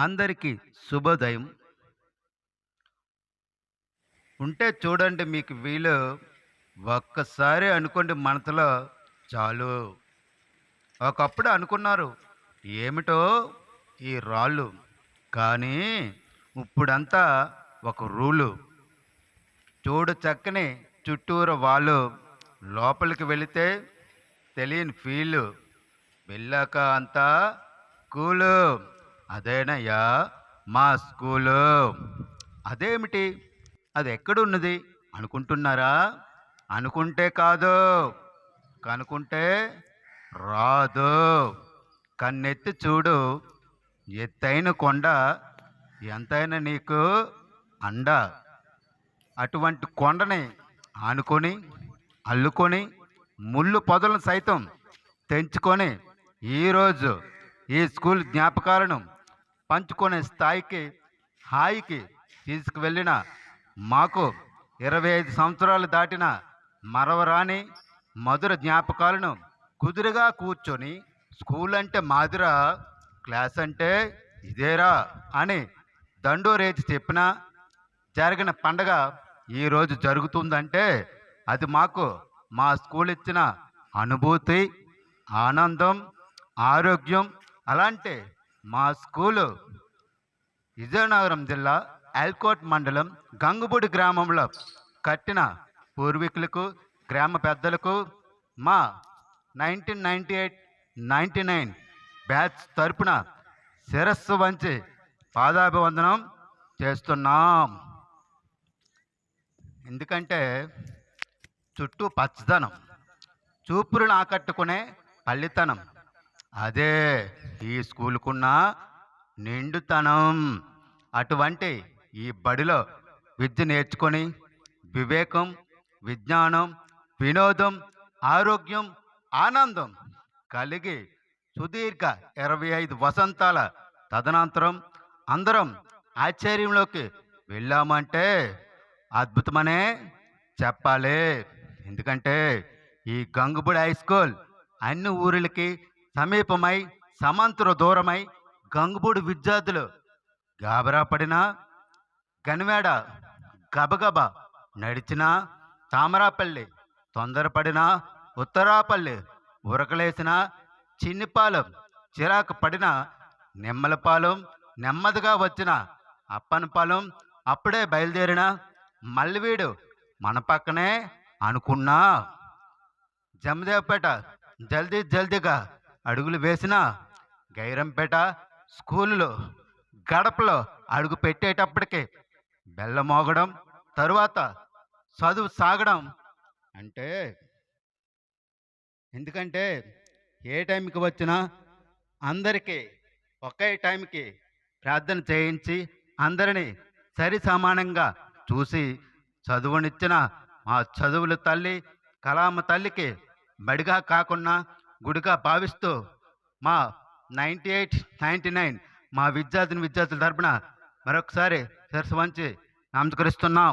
అందరికీ శుభోదయం. ఉంటే చూడండి మీకు వీలు. ఒక్కసారి అనుకోండి మనసులో చాలు. ఒకప్పుడు అనుకున్నారు ఏమిటో ఈ రాళ్ళు. కానీ ఇప్పుడంతా ఒక రూలు. చూడు చక్కని చుట్టూరు వాళ్ళు లోపలికి వెళితే తెలియని ఫీలు. వెళ్ళాక అంతా కూలు. అదేనయ్యా మా స్కూలు. అదేమిటి? అది ఎక్కడున్నది అనుకుంటున్నారా? అనుకుంటే కాదు. కనుకుంటే రాదు. కన్నెత్తి చూడు. ఎత్తైన కొండ ఎంతైనా నీకు అండ. అటువంటి కొండని ఆనుకొని అల్లుకొని ముళ్ళు పొదలను సైతం తెంచుకొని ఈరోజు ఈ స్కూల్ జ్ఞాపకాలను పంచుకునే స్థాయికి హాయికి తీసుకువెళ్ళిన మాకు ఇరవై ఐదు సంవత్సరాలు దాటిన మరవరాని మధుర జ్ఞాపకాలను కుదురుగా కూర్చొని స్కూల్ అంటే మాదిరా క్లాస్ అంటే ఇదేరా అని దండోరేచి చెప్పినా జరిగిన పండగ ఈరోజు జరుగుతుందంటే అది మాకు మా స్కూల్ ఇచ్చిన అనుభూతి ఆనందం ఆరోగ్యం అలాంటి మా స్కూలు విజయనగరం జిల్లా ఎల్కోట్ మండలం గంగుబూడి గ్రామంలో కట్టిన పూర్వీకులకు గ్రామ పెద్దలకు మా nineteen ninety eight ninety nine batch తరపున శిరస్సు వంచి పాదాభివందనం చేస్తున్నాం. ఎందుకంటే చుట్టూ పచ్చదనం చూపులను ఆకట్టుకునే పల్లితనం అదే ఈ స్కూలుకున్న నిండుతనం. అటువంటి ఈ బడిలో విద్య నేర్చుకొని వివేకం విజ్ఞానం వినోదం ఆరోగ్యం ఆనందం కలిగి సుదీర్ఘ ఇరవై ఐదు వసంతాల తదనంతరం అందరం ఆశ్చర్యంలోకి వెళ్ళామంటే అద్భుతమనే చెప్పాలి. ఎందుకంటే ఈ గంగుబుడి హై స్కూల్ అన్ని ఊర్లకి సమీపమై సమాంతర దూరమై గంగుబూడి విద్యార్థులు గాబరా పడినా గనివేడ గబగబ నడిచిన తామరాపల్లి తొందరపడిన ఉత్తరాపల్లి ఉరకలేసిన చిన్నిపాలెం చిరాకు పడిన నిమ్మలపాలెం నెమ్మదిగా వచ్చిన అప్పనపాలెం అప్పుడే బయలుదేరిన మల్లివీడు మన పక్కనే అనుకున్నా. జమదేవపేట జల్దీ జల్దీగా అడుగులు వేసిన గైరంపేట స్కూలులో గడపలో అడుగు పెట్టేటప్పటికే బెల్ల మోగడం తరువాత చదువు సాగడం అంటే ఎందుకంటే ఏ టైంకి వచ్చినా అందరికీ ఒకే టైంకి ప్రార్థన చేయించి అందరినీ సరి సమానంగా చూసి చదువునిచ్చిన మా చదువుల తల్లి కలామ తల్లికి బడిగా కాకుండా గుడిగా భావిస్తూ మా నైంటీ ఎయిట్ నైంటీ నైన్ మా విద్యార్థిని విద్యార్థుల తరపున మరొకసారి శిరస్సు వంచి నమస్కరిస్తున్నాం.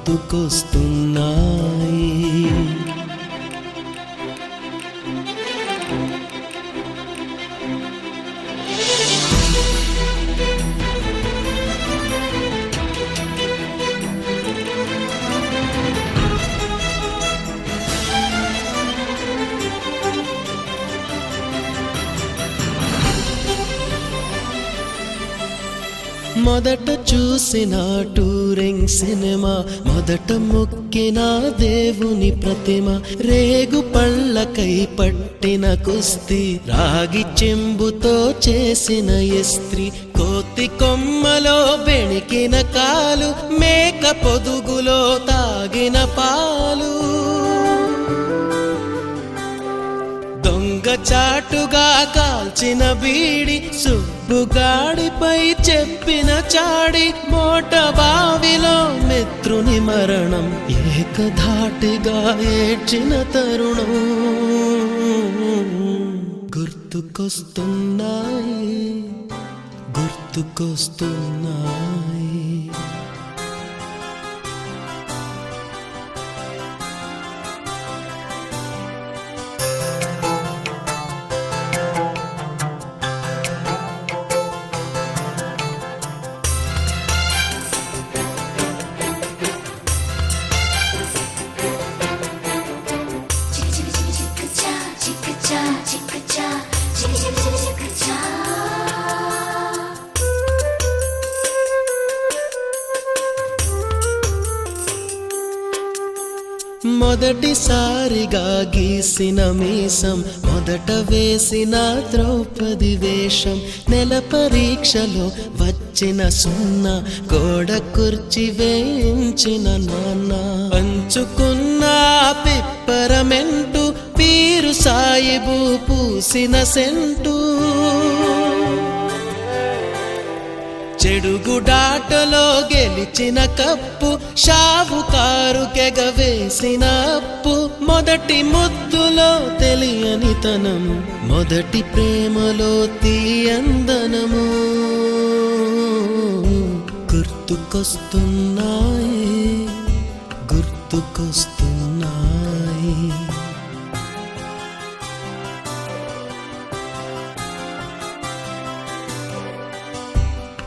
గుర్తుకొస్తున్నాయి మొదట చూసిన టూరింగ్ సినిమా మొదట మొక్కిన దేవుని ప్రతిమ రేగు పళ్ళకై పట్టిన కుస్తీ రాగి చెంబుతో చేసిన ఇస్త్రీ కోతి కొమ్మలో బెణికిన కాలు మేక పొదుగులో తాగిన పాలు. దొంగ చాటుగా కాల్చిన బీడి గాడిపై చెప్పిన చాడి మోట బావిలో మిత్రుని మరణం ఏకధాటిగా ఏడ్చిన తరుణం. గుర్తుకొస్తున్నాయి గుర్తుకొస్తున్నాయి. మొదటిసారిగా గీసిన మీసం మొదట వేసిన ద్రౌపది వేషం నెల పరీక్షలో వచ్చిన సున్నా గోడ కుర్చి వేయించిన నాన్న. పంచుకున్న పిప్పరమెంటు పీరు సాయిబు పూసిన సెంటు. చెడుగుడాటలో గెలిచిన కప్పు షావుకారు కెగవేసిన అప్పు. మొదటి ముద్దులో తెలియని తనము మొదటి ప్రేమలో తీయందనము. గుర్తుకొస్తున్నాయి గుర్తుకొస్తు